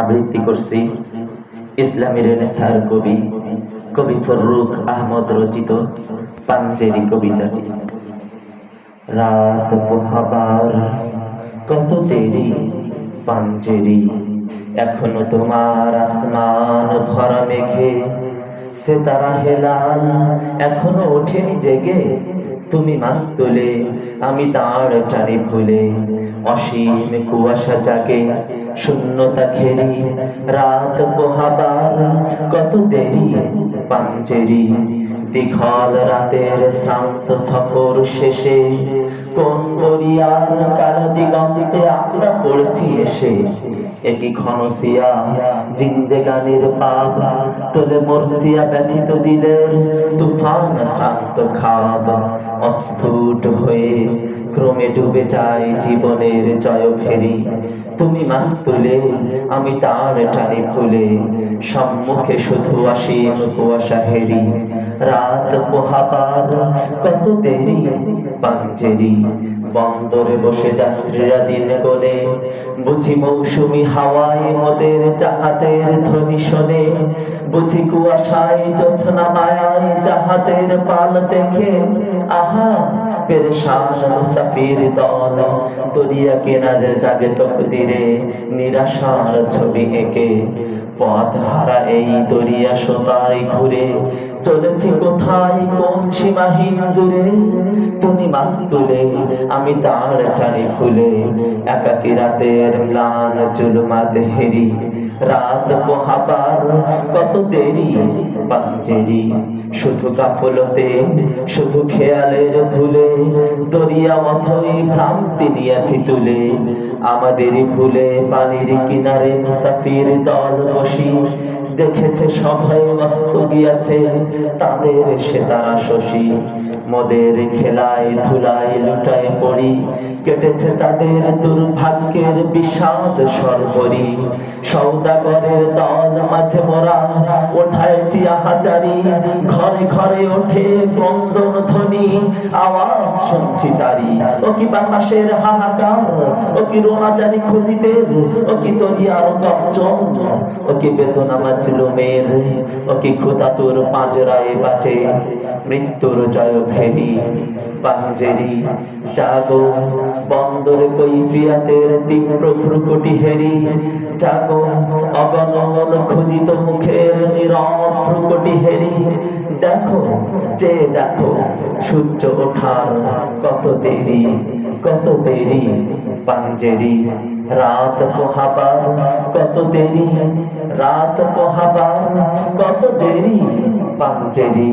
আবৃত্তি করছি। ইসলামী রেনেসার কবি কবি ফররুখ আহমদ রচিত পাঞ্জেরি কবিতাটি। রাত পোহাবার, কত দেরি পাঞ্জেরি, এখনও তোমার মেঘে সে তারা হেলাল, এখনও ওঠেনি জেগে। তুমি মাস তোলে, আমি তার টানি ভুলে। অসীম কুয়াশা জাগে, শূন্যতা ঘেরি। রাত পোহাবার কত দেরি, পাঞ্জেরি। দীঘল রাতের শ্রান্ত সফর শেষে, কোন দরিয়ার কালো দিগন্তে আমরা পড়েছি এসে। একই ঘনসিয়া জিন্দেগানির পাপ, তোলে মরসিয়া ব্যথিত দিলের তুফান শান্ত খাব, অস্ফুট হয়ে ক্রমে ডুবে যায় জীবনের জয় ফেরি তুমি মাস তুলে আমি তার ভুলে সম্মুখে শুধু আসিম কুয়াশা হেরি। রাত পোহাবার কত দেরি, পাঞ্জেরি। বন্দরে বসে যাত্রীরা দিন বুঝি মৌসুমি হাওয়ায় মোদের জাহাজের ধ্বনি শোনে। বুঝি কুয়াশায় জোছনা জাহাজের পাল দেখে, আহা, পেরেশান মুসাফির দল দরিয়া জাগে তকদিরে, নিরাশার ছবি পথ হারা এই দরিয়া ঘুরে, চলেছি কোথায়, কোন সীমাহীন দূরে? তুমি মাস তুলে আমি তার টানি ভুলে। একাকি রাতের ম্লান জুলমাত হেরি, রাত পোহাবার কত দেরি পাঞ্জেরি? শুধু কাফলতে শুধু খেয়ালের ভুলে, দরিয়া মথই ভ্রান্তি নিয়েছি তুলে। আমাদের ভুলে পানির কিনারে মুসাফির দল বসি দেখেছে সবাই মস্ত গিয়াছে তাদের সে তারা শশী। মদের খেলায়, ধুলায়, লুটায় পড়ি। কেটেছে তাদের দুর্ভাগ্যের বিষাদ সর্বরি। সৌদাগরের দল মাঝে মোরা, ওঠাইছি আহাজারি। ঘরে ঘরে ওঠে ক্রন্দন ধ্বনি। আওয়াজ শুনছি তারি। ও কি বাতাসের হাহাকার? ও কি রোনাজারি ক্ষতিতের ও কি দরিয়ার গর্জন? ও কি বেদনা মাজলুমের ও কি খুদা তোর পাঁজরায় বাজে মৃত্যুর জয় ভেরি পাঞ্জেরি। জাগো, বন্দর কৈফিয়াতের তীব্র ভ্রুকুটি হেরি। জাগো, অগণন ক্ষুদিত মুখের নীরব ভ্রুকুটি হেরি। দেখো যে দেখো, সূর্য ওঠার কত দেরি কত দেরি পাঞ্জেরি। রাত পোহাবার কত দেরি, রাত পোহাবার কত দেরি পাঞ্জেরি